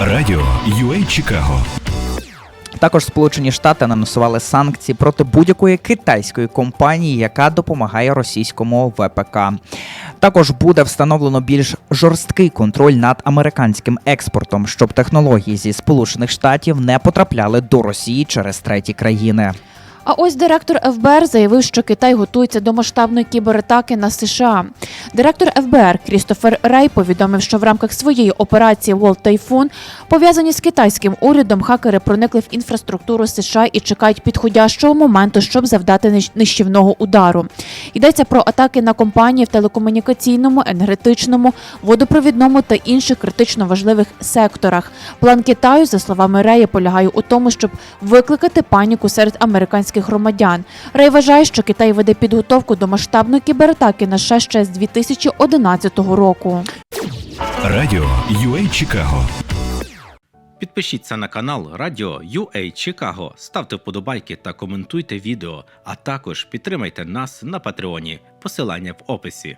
Радіо UA Чикаго Також Сполучені Штати анонсували санкції проти будь-якої китайської компанії, яка допомагає російському ВПК. Також буде встановлено більш жорсткий контроль над американським експортом, щоб технології зі Сполучених Штатів не потрапляли до Росії через треті країни. А ось директор ФБР заявив, що Китай готується до масштабної кібератаки на США. Директор ФБР Крістофер Рей повідомив, що в рамках своєї операції World Typhoon, пов'язані з китайським урядом, хакери проникли в інфраструктуру США і чекають підходящого моменту, щоб завдати нищівного удару. Йдеться про атаки на компанії в телекомунікаційному, енергетичному, водопровідному та інших критично важливих секторах. План Китаю, за словами Рея, полягає у тому, щоб викликати паніку серед американських громадян. Рей вважає, що Китай веде підготовку до масштабної кібератаки на США ще з 2011 року. Радіо UA Чикаго Підпишіться на канал Радіо UA Чикаго, ставте вподобайки та коментуйте відео, а також підтримайте нас на Патреоні. Посилання в описі.